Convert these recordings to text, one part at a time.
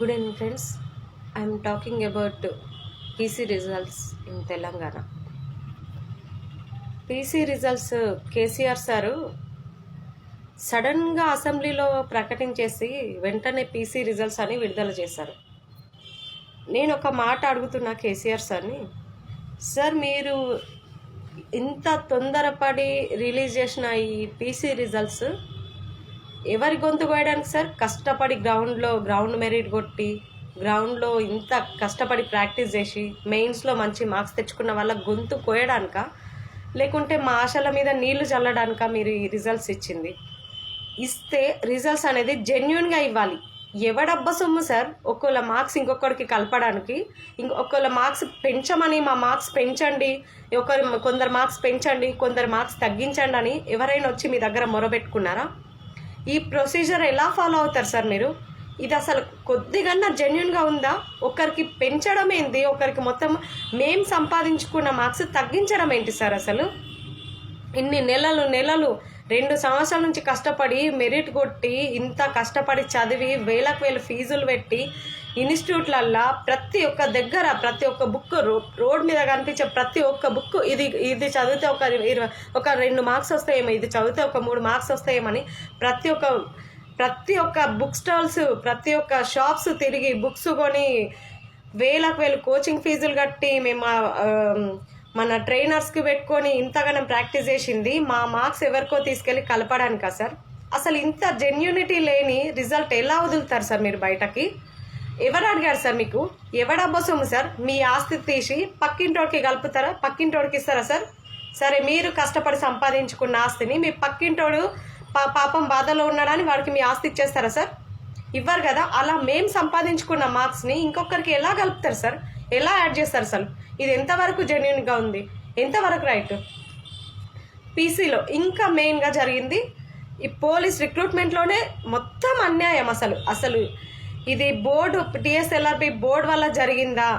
Good evening friends I'm talking about PC results in Telangana PC results KCR sir సడన్గా అసెంబ్లీలో ప్రకటించేసి వెంటనే PC results అని విడుదల చేశారు. నేను ఒక మాట అడుగుతున్నా కేసీఆర్ సార్ని. సార్ మీరు ఇంత తొందరపడి రిలీజ్ చేసిన ఈ పీసీ రిజల్ట్స్ ఎవరి గొంతు కోయడానికి సార్? కష్టపడి గ్రౌండ్లో గ్రౌండ్ మెరిట్ కొట్టి గ్రౌండ్లో ఇంత కష్టపడి ప్రాక్టీస్ చేసి మెయిన్స్లో మంచి మార్క్స్ తెచ్చుకున్న వాళ్ళ గొంతు కోయడానిక? లేకుంటే మా ఆశల మీద నీళ్ళు చల్లడానిక మీరు ఈ రిజల్ట్స్ ఇచ్చింది? ఇస్తే రిజల్ట్స్ అనేది జెన్యున్గా ఇవ్వాలి. ఎవడబ్బ సొమ్ము సార్? ఒక్కొక్క మార్క్స్ ఇంకొకరికి కలపడానికి ఇంకొకళ్ళ మార్క్స్ పెంచమని మా మార్క్స్ పెంచండి ఒకరు కొందరు మార్క్స్ పెంచండి కొందరు మార్క్స్ తగ్గించండి అని ఎవరైనా వచ్చి మీ దగ్గర మొరబెట్టుకున్నారా? ఈ ప్రొసీజర్ ఎలా ఫాలో అవుతారు సార్ మీరు? ఇది అసలు కొద్దిగా జెన్యున్గా ఉందా? ఒకరికి పెంచడం ఏంది? ఒకరికి మొత్తం మేం సంపాదించుకున్న మార్క్స్ తగ్గించడం ఏంటి సార్ అసలు? ఇన్ని నెలలు నెలలు రెండు సంవత్సరాల నుంచి కష్టపడి మెరిట్ కొట్టి ఇంత కష్టపడి చదివి వేలకు వేలు ఫీజులు పెట్టి ఇన్స్టిట్యూట్లల్లో ప్రతి ఒక్క దగ్గర ప్రతి ఒక్క బుక్ రోడ్ మీద కనిపించే ప్రతి ఒక్క బుక్ ఇది ఇది చదివితే ఒక ఇరవై ఒక రెండు మార్క్స్ వస్తాయేమో ఇది చదివితే ఒక మూడు మార్క్స్ వస్తాయేమని ప్రతి ఒక్క ప్రతి ఒక్క బుక్ స్టాల్స్ ప్రతి ఒక్క షాప్స్ తిరిగి బుక్స్ కొని వేలకు వేలు కోచింగ్ ఫీజులు కట్టి మేము మన ట్రైనర్స్కి పెట్టుకొని ఇంతగానం ప్రాక్టీస్ చేసింది. మా మార్క్స్ ఎవరికో తీసుకెళ్ళి కలపడానికా సార్? అసలు ఇంత జెన్యూనిటీ లేని రిజల్ట్ ఎలా వదులుతారు సార్ మీరు బయటకి? ఎవరు అడిగారు సార్ మీకు? ఎవడ సొమ్ము సార్? మీ ఆస్తి తీసి పక్కింటోడికి కలుపుతారా? పక్కింటోడికి ఇస్తారా సార్? సరే మీరు కష్టపడి సంపాదించుకున్న ఆస్తిని మీ పక్కింటోడు పా పాపం బాధలో ఉన్నాడని వాడికి మీ ఆస్తి ఇచ్చేస్తారా సార్? ఇవ్వరు కదా? అలా మేము సంపాదించుకున్న మార్క్స్ని ఇంకొకరికి ఎలా కలుపుతారు సార్? ఎలా యాడ్ చేస్తారు అసలు ఇది ఎంతవరకు జెన్యున్గా ఉంది? ఎంతవరకు రైట్? పీసీలో ఇంకా మెయిన్గా జరిగింది ఈ పోలీస్ రిక్రూట్మెంట్లోనే మొత్తం అన్యాయం అసలు. అసలు ఇది బోర్డు టిఎస్ఎల్ఆర్బి బోర్డు వల్ల జరిగిందా?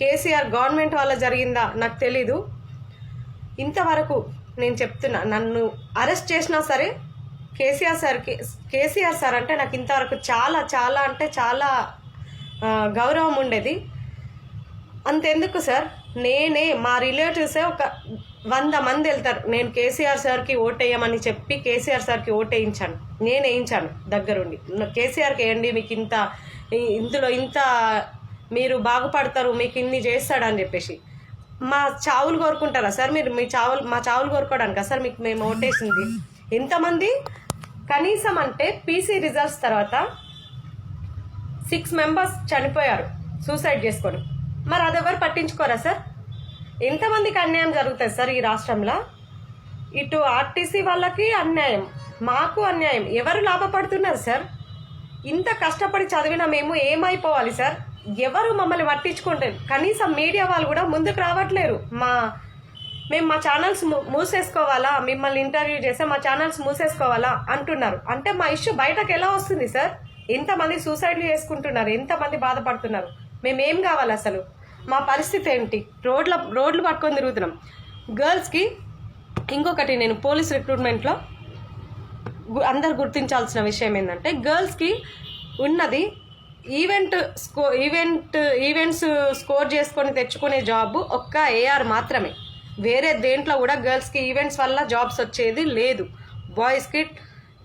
కేసీఆర్ గవర్నమెంట్ వల్ల జరిగిందా? నాకు తెలీదు. ఇంతవరకు నేను చెప్తున్నా నన్ను అరెస్ట్ చేసినా సరే కేసీఆర్ సార్కి కేసీఆర్ సార్ అంటే నాకు ఇంతవరకు చాలా చాలా అంటే చాలా గౌరవం ఉండేది. అంతెందుకు సార్? నేనే మా రిలేటివ్సే ఒక వంద మంది వెళ్తారు. నేను కేసీఆర్ సార్కి ఓటేయమని చెప్పి కేసీఆర్ సార్కి ఓటేయించాను నేను వేయించాను దగ్గరుండి. కేసీఆర్కి వేయండి మీకు ఇంత ఇందులో ఇంత మీరు బాగుపడతారు మీకు ఇన్ని చేస్తాడని చెప్పేసి. మా చావులు కోరుకుంటారా? సార్ మీరు మీ చావులు మా చావులు కోరుకోవడానికా? సార్ మీకు మేము ఓటేసింది ఎంతమంది? కనీసం అంటే పీసీ రిజల్ట్స్ తర్వాత సిక్స్ మెంబర్స్ చనిపోయారు సూసైడ్ చేసుకొని. మరి అది ఎవరు పట్టించుకోరా సార్? ఎంతమందికి అన్యాయం జరుగుతుంది సార్ ఈ రాష్ట్రంలో? ఇటు ఆర్టీసీ వాళ్ళకి అన్యాయం మాకు అన్యాయం. ఎవరు లాభపడుతున్నారు సార్? ఇంత కష్టపడి చదివిన మేము ఏమైపోవాలి సార్? ఎవరు మమ్మల్ని పట్టించుకుంటారు కనీసం మీడియా వాళ్ళు కూడా ముందుకు రావట్లేరు. మా మేము మా ఛానల్స్ మూసేసుకోవాలా? మిమ్మల్ని ఇంటర్వ్యూ చేస్తే మా ఛానల్స్ మూసేసుకోవాలా? అంటున్నారు. అంటే మా ఇష్యూ బయటకు ఎలా వస్తుంది సార్? ఎంతమంది సూసైడ్లు చేసుకుంటున్నారు ఎంతమంది బాధపడుతున్నారు. మేమేం కావాలి అసలు? మా పరిస్థితి ఏంటి? రోడ్ల రోడ్లు పట్టుకొని తిరుగుతున్నాం. గర్ల్స్కి ఇంకొకటి నేను పోలీస్ రిక్రూట్మెంట్లో గు- అందరు గుర్తించాల్సిన విషయం ఏంటంటే గర్ల్స్కి ఉన్నది ఈవెంట్ స్కో ఈవెంట్ ఈవెంట్స్ స్కోర్ చేసుకొని తెచ్చుకునే జాబ్ ఒక్క ఏఆర్ మాత్రమే. వేరే దేంట్లో కూడా గర్ల్స్కి ఈవెంట్స్ వల్ల జాబ్స్ వచ్చేది లేదు. బాయ్స్కి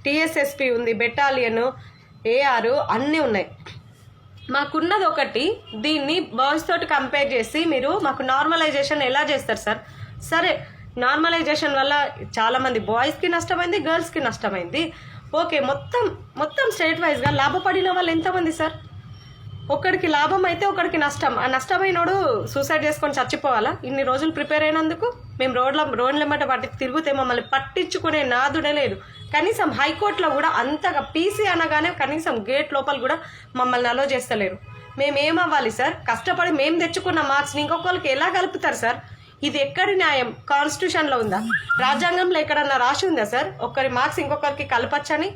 టీఎస్ఎస్పి ఉంది బెటాలియన్ ఏఆర్ అన్నీ ఉన్నాయి. మాకున్నది ఒకటి దీన్ని బాయ్స్ తోటి కంపేర్ చేసి మీరు మాకు నార్మలైజేషన్ ఎలా చేస్తారు సార్? సరే నార్మలైజేషన్ వల్ల చాలామంది బాయ్స్కి నష్టమైంది గర్ల్స్కి నష్టమైంది. ఓకే మొత్తం మొత్తం స్టేట్ వైజ్గా లాభపడిన వాళ్ళు ఎంతమంది సార్? ఒకడికి లాభం అయితే ఒకడికి నష్టం. ఆ నష్టమైనోడు సూసైడ్ చేసుకొని చచ్చిపోవాలా? ఇన్ని రోజులు ప్రిపేర్ అయినందుకు మేము రోడ్ల రోడ్లెమ్మట పట్టి తిరిగితే మమ్మల్ని పట్టించుకునే నాదుడే లేదు. కనీసం హైకోర్టులో కూడా అంతగా పీసీ అనగానే కనీసం గేట్ లోపల కూడా మమ్మల్ని అలో చేస్తలేరు. మేమేమవ్వాలి సార్? కష్టపడి మేము తెచ్చుకున్న మార్క్స్ని ఇంకొకరికి ఎలా కలుపుతారు సార్? ఇది ఎక్కడి న్యాయం? కాన్స్టిట్యూషన్లో ఉందా? రాజ్యాంగంలో ఎక్కడన్నా రాసి ఉందా సార్? ఒక్కరి మార్క్స్ ఇంకొకరికి కలపచ్చని?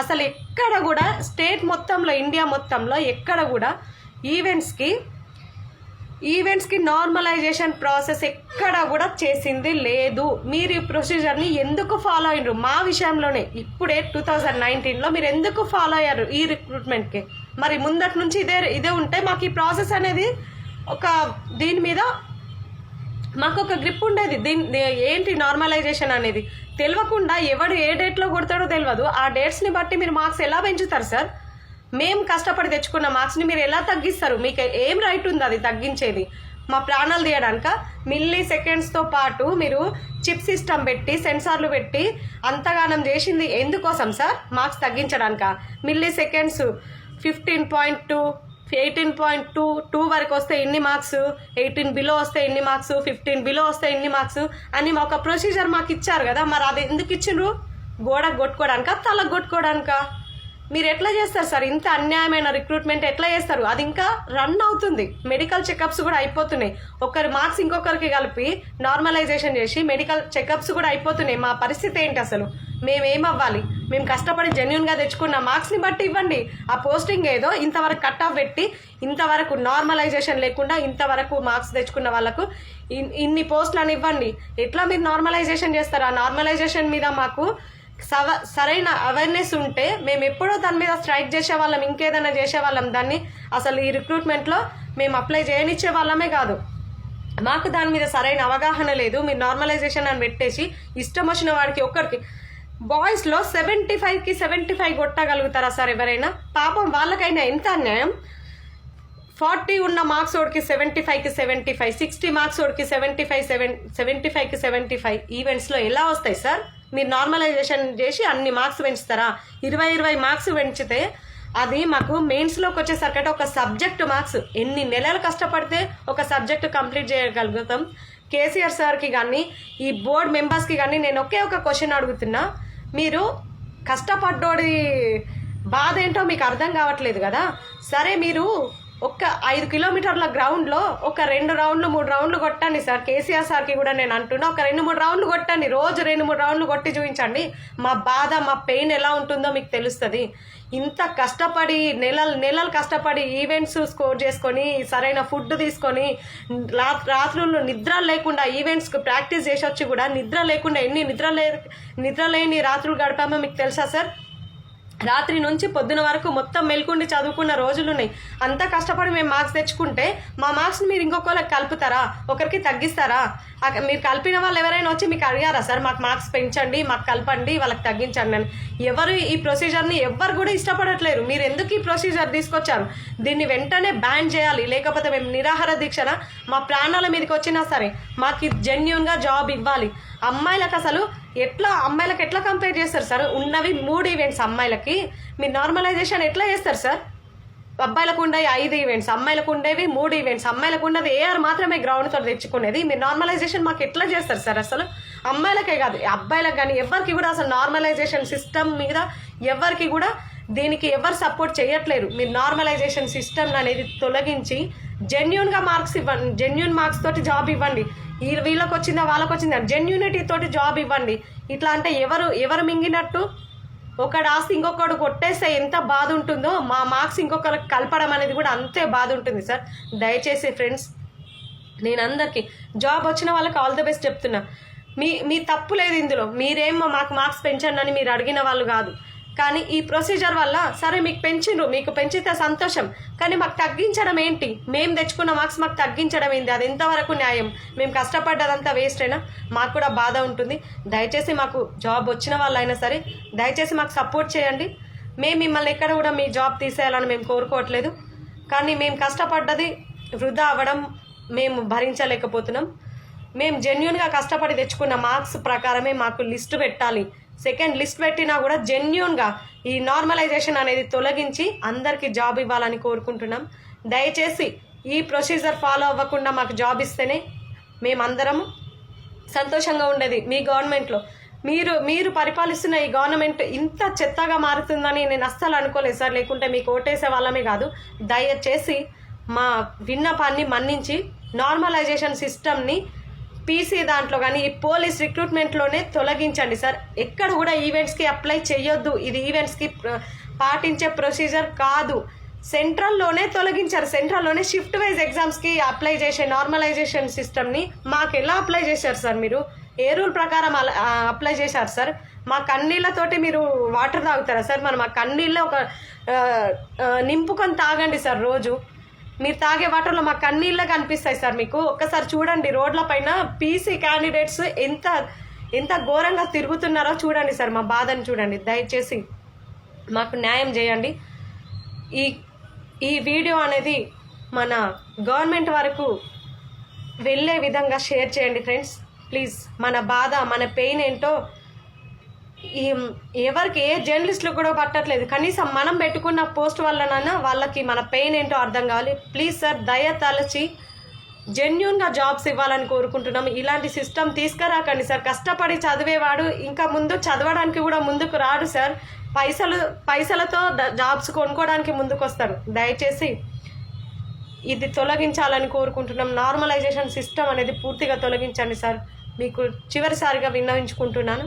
అసలు ఎక్కడ కూడా స్టేట్ మొత్తంలో ఇండియా మొత్తంలో ఎక్కడ కూడా ఈవెంట్స్కి ఈవెంట్స్కి నార్మలైజేషన్ ప్రాసెస్ ఎక్కడ కూడా చేసింది లేదు. మీరు ఈ ప్రొసీజర్ని ఎందుకు ఫాలో అయ్యారు మా విషయంలోనే. ఇప్పుడే టూ థౌజండ్ నైన్టీన్లో మీరు ఎందుకు ఫాలో అయ్యారు ఈ రిక్రూట్మెంట్కి మరి ముందటి నుంచి ఇదే ఇదే ఉంటే మాకు ఈ ప్రాసెస్ అనేది ఒక దీని మీద మాకు ఒక గ్రిప్ ఉండేది. దీని ఏంటి నార్మలైజేషన్ అనేది? తెలియకుండా ఎవడు ఏ డేట్లో కొడతాడో తెలియదు ఆ డేట్స్ని బట్టి మీరు మార్క్స్ ఎలా పెంచుతారు సార్ మేము కష్టపడి తెచ్చుకున్న మార్క్స్ని మీరు ఎలా తగ్గిస్తారు? మీకు ఏం రైట్ ఉంది అది తగ్గించేది? మా ప్రాణాలు తీయడానిక? మిల్లీ సెకండ్స్తో పాటు మీరు చిప్ సిస్టమ్ పెట్టి సెన్సార్లు పెట్టి అంతగానం చేసింది ఎందుకోసం sir marks తగ్గించడానిక? Milliseconds fifteen point two eighteen point two two వరకు వస్తే ఇన్ని మార్క్స్ ఎయిటీన్ బిలో వస్తే ఇన్ని మార్క్స్ ఫిఫ్టీన్ బిలో వస్తే ఇన్ని మార్క్స్ అని మా ఒక ప్రొసీజర్ మాకు ఇచ్చారు కదా మరి అది ఎందుకు ఇచ్చిండ్రు? గోడకు కొట్టుకోవడానికా తలకు కొట్టుకోవడానికా మీరు ఎట్లా చేస్తారు సార్? ఇంత అన్యాయమైన రిక్రూట్మెంట్ ఎట్లా చేస్తారు? అది ఇంకా రన్ అవుతుంది. మెడికల్ చెకప్స్ కూడా అయిపోతున్నాయి. ఒకరి మార్క్స్ ఇంకొకరికి కలిపి నార్మలైజేషన్ చేసి మెడికల్ చెకప్స్ కూడా అయిపోతున్నాయి. మా పరిస్థితి ఏంటి అసలు? మేమేమవ్వాలి మేము కష్టపడి జెన్యున్గా తెచ్చుకున్న మార్క్స్ని బట్టి ఇవ్వండి. ఆ పోస్టింగ్ ఏదో ఇంతవరకు కట్ ఆఫ్ పెట్టి ఇంతవరకు నార్మలైజేషన్ లేకుండా ఇంతవరకు మార్క్స్ తెచ్చుకున్న వాళ్ళకు ఇన్- ఇన్ని పోస్టులను ఇవ్వండి. ఎట్లా మీరు నార్మలైజేషన్ చేస్తారు? ఆ నార్మలైజేషన్ మీద మాకు సవ సరైన అవేర్నెస్ ఉంటే మేము ఎప్పుడో దాని మీద స్ట్రైక్ చేసే వాళ్ళం ఇంకేదైనా చేసే వాళ్ళం దాన్ని అసలు ఈ రిక్రూట్మెంట్లో మేము అప్లై చేయనిచ్చే వాళ్ళమే కాదు. మాకు దాని మీద సరైన అవగాహన లేదు. మీరు నార్మలైజేషన్ అని పెట్టేసి ఇష్టం వచ్చిన వాడికి ఒక్కరికి బాయ్స్లో సెవెంటీ ఫైవ్కి సెవెంటీ ఫైవ్ కొట్టగలుగుతారా సార్ ఎవరైనా? పాపం వాళ్ళకైనా ఎంత అన్యాయం? ఫార్టీ ఉన్న మార్క్స్ ఓడికి సెవెంటీ ఫైవ్కి సెవెంటీ ఫైవ్ సిక్స్టీ మార్క్స్ ఓడికి సెవెంటీ ఫైవ్ సెవెన్ సెవెంటీ ఫైవ్కి సెవెంటీ ఫైవ్ ఈవెంట్స్లో ఎలా వస్తాయి సార్? మీరు నార్మలైజేషన్ చేసి అన్ని మార్క్స్ పెంచుతారా? ఇరవై ఇరవై మార్క్స్ పెంచితే అది మాకు మెయిన్స్లోకి వచ్చేసరికి ఒక సబ్జెక్ట్ మార్క్స్ ఎన్ని నెలలు కష్టపడితే ఒక సబ్జెక్ట్ కంప్లీట్ చేయగలుగుతాం. కేసీఆర్ సార్కి కానీ ఈ బోర్డ్ మెంబర్స్కి కానీ నేను ఒకే ఒక క్వశ్చన్ అడుగుతున్నా. మీరు కష్టపడ్డోడి బాధ ఏంటో మీకు అర్థం కావట్లేదు కదా? సరే మీరు ఒక్క ఐదు కిలోమీటర్ల గ్రౌండ్లో ఒక రెండు రౌండ్లు మూడు రౌండ్లు కొట్టండి సార్. కేసీఆర్ సార్కి కూడా నేను అంటున్నా. ఒక రెండు మూడు రౌండ్లు కొట్టండి. రోజు రెండు మూడు రౌండ్లు కొట్టి చూపించండి. మా బాధ మా పెయిన్ ఎలా ఉంటుందో మీకు తెలుస్తుంది. ఇంత కష్టపడి నెలలు నెలలు కష్టపడి ఈవెంట్స్ స్కోర్ చేసుకొని సరైన ఫుడ్ తీసుకొని రాత్రులు నిద్ర లేకుండా ఈవెంట్స్కి ప్రాక్టీస్ చేసి వచ్చి కూడా నిద్ర లేకుండా ఎన్ని నిద్ర లే నిద్ర లేని రాత్రులు గడిపామో మీకు తెలుసా సార్? రాత్రి నుంచి పొద్దున వరకు మొత్తం మెల్కుండి చదువుకున్న రోజులు ఉన్నాయి. అంత కష్టపడి మేము మార్క్స్ తెచ్చుకుంటే మా మార్క్స్ని మీరు ఇంకొకరికి కలుపుతారా? ఒకరికి తగ్గిస్తారా? మీరు కలిపిన వాళ్ళు ఎవరైనా వచ్చి మీకు అడిగారా సార్ మాకు మార్క్స్ పెంచండి మాకు కలపండి వాళ్ళకి తగ్గించండి అని. ఎవరు ఈ ప్రొసీజర్ని ఎవ్వరు కూడా ఇష్టపడట్లేరు. మీరు ఎందుకు ఈ ప్రొసీజర్ తీసుకొచ్చారు? దీన్ని వెంటనే బ్యాన్ చేయాలి. లేకపోతే మేము నిరాహార దీక్షన మా ప్రాణాల మీదకి వచ్చినా సరే మాకు జెన్యున్గా జాబ్ ఇవ్వాలి. అమ్మాయిలకు అసలు ఎట్లా అమ్మాయిలకు ఎట్లా కంపేర్ చేస్తారు సార్? ఉన్నవి మూడు ఈవెంట్స్ అమ్మాయిలకి. మీరు నార్మలైజేషన్ ఎట్లా చేస్తారు సార్? అబ్బాయిలకు ఉండేవి ఐదు ఈవెంట్స్ అమ్మాయిలకు ఉండేవి మూడు ఈవెంట్స్ అమ్మాయిలకు ఉన్నది ఏఆర్ మాత్రమే గ్రౌండ్తో తెచ్చుకునేది. మీరు నార్మలైజేషన్ మాకు ఎట్లా చేస్తారు సార్ అసలు? అమ్మాయిలకే కాదు అబ్బాయిలకు కానీ ఎవరికి కూడా అసలు నార్మలైజేషన్ సిస్టమ్ మీద ఎవరికి కూడా దీనికి ఎవరు సపోర్ట్ చేయట్లేరు. మీరు నార్మలైజేషన్ సిస్టమ్ అనేది తొలగించి జెన్యున్గా మార్క్స్ ఇవ్వండి జెన్యున్ మార్క్స్ తోటి జాబ్ ఇవ్వండి. వీళ్ళకి వచ్చిందా వాళ్ళకి వచ్చిందా జెన్యునిటీ తోటి జాబ్ ఇవ్వండి. ఇట్లా అంటే ఎవరు ఎవరు మింగినట్టు? ఒకడు ఆస్తి ఇంకొకడు కొట్టేస్తే ఎంత బాధ ఉంటుందో మా మార్క్స్ ఇంకొకరికి కలపడం అనేది కూడా అంతే బాధ ఉంటుంది సార్. దయచేసి ఫ్రెండ్స్ నేను అందరికీ జాబ్ వచ్చిన వాళ్ళకి ఆల్ ది బెస్ట్ చెప్తున్నా. మీ మీ తప్పు లేదు ఇందులో. మీరేమో మాకు మార్క్స్ పెంచండి అని మీరు అడిగిన వాళ్ళు కాదు. కానీ ఈ ప్రొసీజర్ వల్ల సరే మీకు పెంచిండ్రు మీకు పెంచితే సంతోషం కానీ మాకు తగ్గించడం ఏంటి? మేము తెచ్చుకున్న మార్క్స్ మాకు తగ్గించడం ఏంది? అది ఎంతవరకు న్యాయం? మేము కష్టపడ్డదంతా వేస్ట్ అయినా మాకు కూడా బాధ ఉంటుంది. దయచేసి మాకు జాబ్ వచ్చిన వాళ్ళైనా సరే దయచేసి మాకు సపోర్ట్ చేయండి. మేము మిమ్మల్ని ఎక్కడ కూడా మీ జాబ్ తీసేయాలని మేము కోరుకోవట్లేదు. కానీ మేము కష్టపడ్డది వృధా అవ్వడం మేము భరించలేకపోతున్నాం. మేము జెన్యున్గా కష్టపడి తెచ్చుకున్న మార్క్స్ ప్రకారమే మాకు లిస్ట్ పెట్టాలి. సెకండ్ లిస్ట్ పెట్టినా కూడా జెన్యున్గా ఈ నార్మలైజేషన్ అనేది తొలగించి అందరికీ జాబ్ ఇవ్వాలని కోరుకుంటున్నాం. దయచేసి ఈ ప్రొసీజర్ ఫాలో అవ్వకుండా మాకు జాబ్ ఇస్తేనే మేమందరము సంతోషంగా ఉండేది మీ గవర్నమెంట్లో. మీరు మీరు పరిపాలిస్తున్న ఈ గవర్నమెంట్ ఇంత చెత్తగా మారుతుందని నేను అస్సలు అనుకోలేదు సార్. లేకుంటే మీకు ఓటేసే వాళ్ళమే కాదు. దయచేసి మా విన్నపాన్ని మన్నించి నార్మలైజేషన్ సిస్టమ్ని పీసీ దాంట్లో కానీ ఈ పోలీస్ రిక్రూట్మెంట్లోనే తొలగించండి సార్. ఎక్కడ కూడా ఈవెంట్స్కి అప్లై చేయొద్దు. ఇది ఈవెంట్స్కి పాటించే ప్రొసీజర్ కాదు. సెంట్రల్లోనే తొలగించారు. సెంట్రల్లోనే షిఫ్ట్ వైజ్ ఎగ్జామ్స్కి అప్లై చేసే నార్మలైజేషన్ సిస్టమ్ని మాకు ఎలా అప్లై చేశారు సార్ మీరు? ఏ రూల్ ప్రకారం అలా- అప్లై చేశారు సార్? మా కన్నీళ్ళతోటి మీరు వాటర్ తాగుతారా సార్? మరి మా కన్నీళ్ళ ఒక నింపుకొని తాగండి సార్ రోజు. మీరు తాగే వాటర్లో మాకు కన్నీళ్ళే కనిపిస్తాయి సార్ మీకు. ఒక్కసారి చూడండి రోడ్ల పైన పీసీ క్యాండిడేట్స్ ఎంత ఎంత ఘోరంగా తిరుగుతున్నారో చూడండి సార్ మా బాధను చూడండి. దయచేసి మాకు న్యాయం చేయండి. ఈ ఈ వీడియో అనేది మన గవర్నమెంట్ వరకు వెళ్ళే విధంగా షేర్ చేయండి ఫ్రెండ్స్. ప్లీజ్ మన బాధ మన పెయిన్ ఏంటో ఎవరికి ఏ జర్నలిస్టులు కూడా పట్టట్లేదు. కనీసం మనం పెట్టుకున్న పోస్ట్ వల్లనైనా వాళ్ళకి మన పెయిన్ ఏంటో అర్థం కావాలి. ప్లీజ్ సార్ దయ తలచి జెన్యున్గా జాబ్స్ ఇవ్వాలని కోరుకుంటున్నాం ఇలాంటి సిస్టమ్ తీసుకురాకండి సార్. కష్టపడి చదివేవాడు ఇంకా ముందు చదవడానికి కూడా ముందుకు రాడు సార్. పైసలు పైసలతో జాబ్స్ కొనుక్కోవడానికి ముందుకు వస్తారు దయచేసి ఇది తొలగించాలని కోరుకుంటున్నాం. నార్మలైజేషన్ సిస్టమ్ అనేది పూర్తిగా తొలగించండి సార్. మీకు చివరిసారిగా విన్నవించుకుంటున్నాను.